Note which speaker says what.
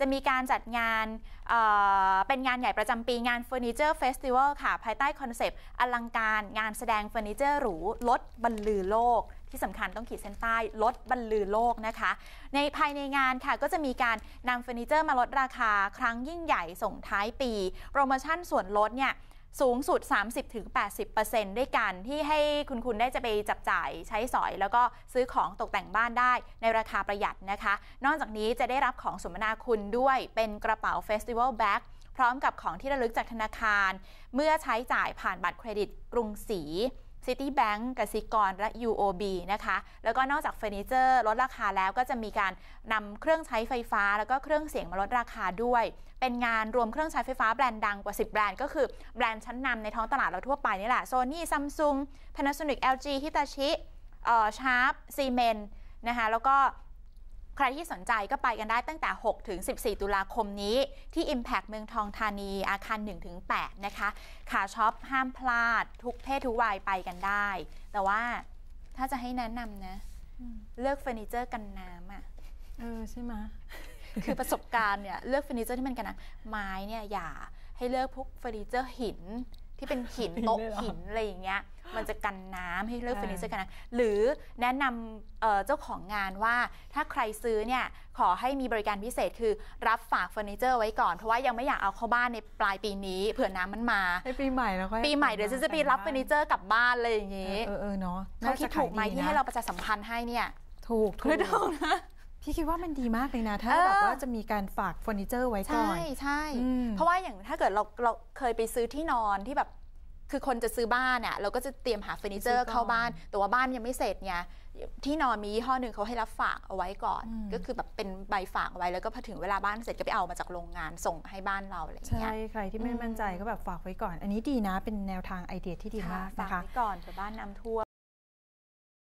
Speaker 1: จะมีการจัดงานเเป็นงานใหญ่ประจำปีงานเฟอร์นิเจอร์เฟสติวัลค่ะ ภายใต้คอนเซปต์อลังการงานแสดงเฟอร์นิเจอร์หรูลดบรรลือโลกที่สำคัญต้องขีดเส้นใต้ลดบรรลือโลกนะคะ ในภายในงานค่ะก็จะมีการนำเฟอร์นิเจอร์มาลดราคาครั้งยิ่งใหญ่ส่งท้ายปี โปรโมชั่นส่วนลดเนี่ย สูงสุด 30-80%ด้วยกันที่ให้คุณคุณได้จะไปจับจ่ายใช้สอย แล้วก็ซื้อของตกแต่งบ้านได้ในราคาประหยัดนะคะ นอกจากนี้จะได้รับของสมนาคุณด้วยเป็นกระเป๋า Festival Bag พร้อมกับของที่ระลึกจากธนาคาร เมื่อใช้จ่ายผ่านบัตรเครดิตกรุงศรี Citibank กสิกรและ UOB นะคะ แล้วก็นอกจากเฟอร์นิเจอร์ลดราคาแล้วก็จะมีการนำเครื่องใช้ไฟฟ้า แล้วก็เครื่องเสียงมาลดราคาด้วย เป็นงานรวมเครื่องใช้ไฟฟ้าแบรนด์ดังกว่า 10 แบรนด์ก็คือแบรนด์ชั้นนำในท้องตลาดเราทั่วไปนี่แหละ Sony Samsung Panasonic LG Hitachi เอ่อ Sharp Siemens นะคะแล้วก็ ใครที่สนใจก็ไปกันได้ตั้งแต่ 6 ถึง 14 ตุลาคมนี้ ที่ Impact เมืองทองธานีอาคาร 1 ถึง 8 นะคะ ขาช็อปห้ามพลาด ทุกเพศทุกวัยไปกันได้ แต่ว่าถ้าจะให้แนะนำนะ เลือกเฟอร์นิเจอร์กันน้ำอะ
Speaker 2: เออใช่ไหม
Speaker 1: คือประสบการณ์เนี่ยเลือกเฟอร์นิเจอร์ที่มันกันน้ำไม้เนี่ยอย่าให้เลือกพวกเฟอร์นิเจอร์หินที่เป็นหิน
Speaker 2: หิน
Speaker 1: โต๊ะ
Speaker 2: เลยเหรอ
Speaker 1: หินอะไรอย่างเงี้ย มันจะกันน้ำให้เลือก
Speaker 2: อ่า
Speaker 1: เฟอร์นิเจอร์กันน้ำหรือแนะนำเอ่อเจ้าของงานว่าถ้าใครซื้อเนี่ยขอให้มีบริการพิเศษคือรับฝากเฟอร์นิเจอร์ไว้ก่อน เพราะว่ายังไม่อยากเอาเข้าบ้านในปลายปีนี้เผื่อน้ำมันมา
Speaker 2: ในปีใหม่แล้วค่อย
Speaker 1: ปีใหม่เดี๋ยวฉันจะไปรับเฟอร์นิเจอร์กลับบ้านเลยอย่าง
Speaker 2: เอ
Speaker 1: งี้
Speaker 2: อเออเออเนาะ
Speaker 1: เขาคิดถูกไหม
Speaker 2: น่จะขย
Speaker 1: ที่ให้เราประชาสัมพันธ์ให้เนี่ย
Speaker 2: ถูกถู
Speaker 1: คือ
Speaker 2: ก
Speaker 1: ถูกนะ
Speaker 2: พี่คิดว่ามันดีมากเลยนะ ถ้า
Speaker 1: เออ
Speaker 2: แบบว่าจะมีการฝากเฟอร์นิเจอร์ไว้ก่อ
Speaker 1: ใช่
Speaker 2: น
Speaker 1: ใช่
Speaker 2: อืม
Speaker 1: เพราะว่าอย่างถ้าเกิดเราเราเคยไปซื้อที่นอนที่แบบ คือคนจะซื้อบ้านอะเราก็จะเตรียมหาเฟอร์นิเจอร์เข้าบ้าน แต่ว่าบ้านยังไม่เสร็จไงที่นอนมียี่ห้อหนึ่งเขาให้รับฝากเอาไว้ก่อน ก็คือแบบเป็นใบฝากเอาไว้แล้วก็พอถึงเวลาบ้านเสร็จก็ไปเอามาจากโรงงานส่งให้บ้านเราอะไรอย่าง
Speaker 2: ใช่
Speaker 1: เงี้ย
Speaker 2: ใครที่ไม่มั่นใจก็แบบฝากไว้ก่อน อันนี้ดีนะเป็นแนวทางไอเดียที่ดีมาก
Speaker 1: ฝาก
Speaker 2: นะคะ
Speaker 1: ไว้ก่อนเผื่อบ้านน้ำท่วม